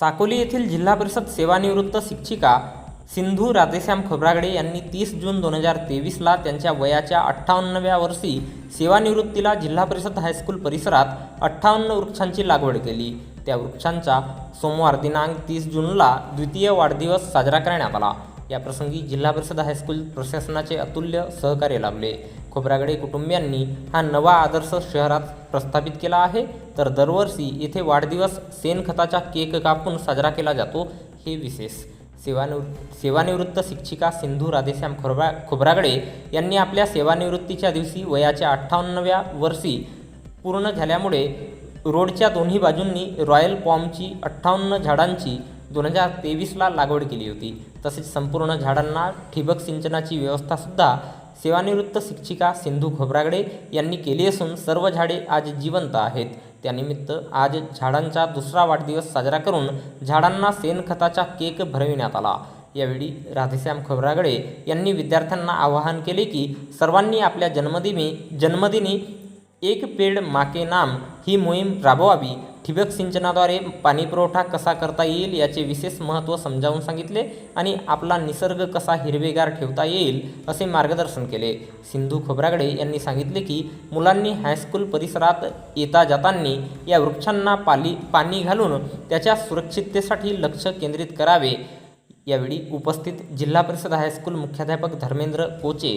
साकोली येथील जिल्हा परिषद सेवानिवृत्त शिक्षिका सिंधू राधेश्याम खोब्रागडे यांनी तीस जून दोन हजार तेवीसला त्यांच्या वयाच्या अठ्ठावन्नव्या वर्षी सेवानिवृत्तीला जिल्हा परिषद हायस्कूल परिसरात अठ्ठावन्न वृक्षांची लागवड केली. त्या वृक्षांचा सोमवार दिनांक तीस जूनला द्वितीय वाढदिवस साजरा करण्यात आला. याप्रसंगी जिल्हा परिषद हायस्कूल प्रशासनाचे अतुल्य सहकार्य लाभले. खोब्रागडे कुटुंबियांनी हा नवा आदर्श शहरात प्रस्थापित केला आहे. तर दरवर्षी येथे वाढदिवस शेणखताचा केक कापून साजरा केला जातो. हे विशेष. सेवानिवृत्त सेवानिवृत्त शिक्षिका सिंधू राधेश्याम खोब्रा खोब्रागडे यांनी आपल्या सेवानिवृत्तीच्या दिवशी वयाच्या अठ्ठावन्नव्या वर्षी पूर्ण झाल्यामुळे रोडच्या दोन्ही बाजूंनी रॉयल पॉमची अठ्ठावन्न झाडांची दोन हजार तेवीसला लागवड केली होती. तसेच संपूर्ण झाडांना ठिबक सिंचनाची व्यवस्थासुद्धा सेवानिवृत्त शिक्षिका सिंधू खोब्रागडे यांनी केली असून सर्व झाडे आज जिवंत आहेत. त्यानिमित्त आज झाडांचा दुसरा वाढदिवस साजरा करून झाडांना शेणखताचा केक भरविण्यात आला. यावेळी राधेश्याम खोब्रागडे यांनी विद्यार्थ्यांना आवाहन केले की सर्वांनी आपल्या जन्मदिनी जन्मदिनी एक पेड माके नाम ही मोहीम राबवावी. ठिबक सिंचनाद्वारे पाणीपुरवठा कसा करता येईल याचे विशेष महत्त्व समजावून सांगितले आणि आपला निसर्ग कसा हिरवेगार ठेवता येईल असे मार्गदर्शन केले. सिंधू खोब्रागडे यांनी सांगितले की मुलांनी हायस्कूल परिसरात येता जातांनी या वृक्षांना पाली पाणी घालून त्याच्या सुरक्षिततेसाठी लक्ष केंद्रित करावे. यावेळी उपस्थित जिल्हा परिषद हायस्कूल मुख्याध्यापक धर्मेंद्र कोचे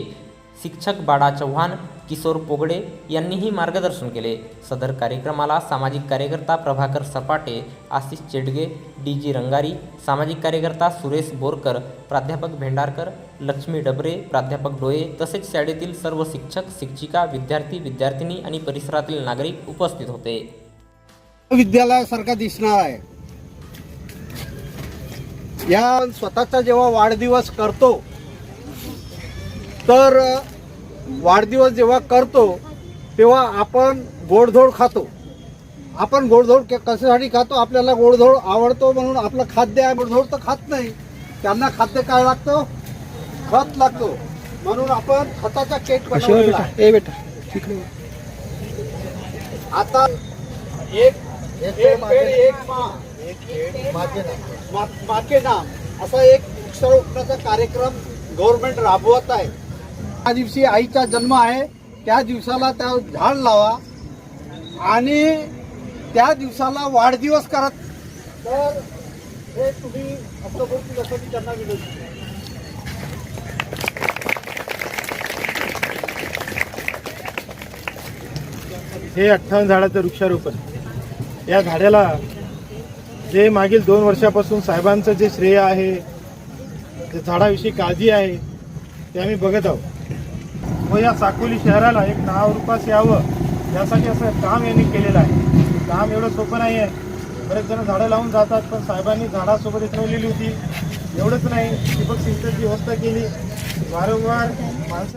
शिक्षक बाळा चव्हाण किशोर पोगडे यांनीही मार्गदर्शन केले. सदर कार्यक्रमाला सामाजिक कार्यकर्ता प्रभाकर सपाटे आशिष चेडगे डी जी रंगारी सामाजिक कार्यकर्ता सुरेश बोरकर प्राध्यापक भेंडारकर लक्ष्मी डबरे प्राध्यापक डोये तसेच शाळेतील सर्व शिक्षक शिक्षिका विद्यार्थी विद्यार्थिनी आणि परिसरातील नागरिक उपस्थित होते. विद्यालयासारखा दिसणार आहे. या स्वतःचा जेव्हा वाढदिवस करतो तर वाढदिवस जेव्हा करतो तेव्हा आपण गोडधोड खातो. आपण गोडधोड कशासाठी खातो? आपल्याला गोडधोड आवडतो म्हणून आपलं खाद्य आहे गोडधोड तर खात नाही. त्यांना खाद्य काय लागतं? खत लागतो. म्हणून आपण खताचा केक बनवलेला आहे. आता एक एक पेड एक मा मा- माके नाम. असा एक वृक्षारोपणाचा कार्यक्रम गव्हर्नमेंट राबवत आहे. त्या दिवशी आईचा जन्म आहे त्या दिवसाला त्या झाड लावा. आणि त्या दिवसाला वाढदिवस करा. तर हे तुम्ही असं बोलतील असं मी त्यांना विनंती हे अठ्ठावन्न झाडाचं वृक्षारोपण. या झाडाला जे मागील दोन वर्षापासून साहेबांचं जे श्रेय आहे ते झाडाविषयी काळजी आहे ते आम्ही बघत आहोत. व या साकोली शहराला एक नावरूपास यावं यासाठी असं काम यांनी केलेलं आहे. काम एवढं सोपं नाही आहे बरेच जण झाडं लावून जातात पण साहेबांनी झाडासोबत ठेवलेली होती. एवढंच नाही. ठिबक सिंचनची व्यवस्था केली. वारंवार माणसं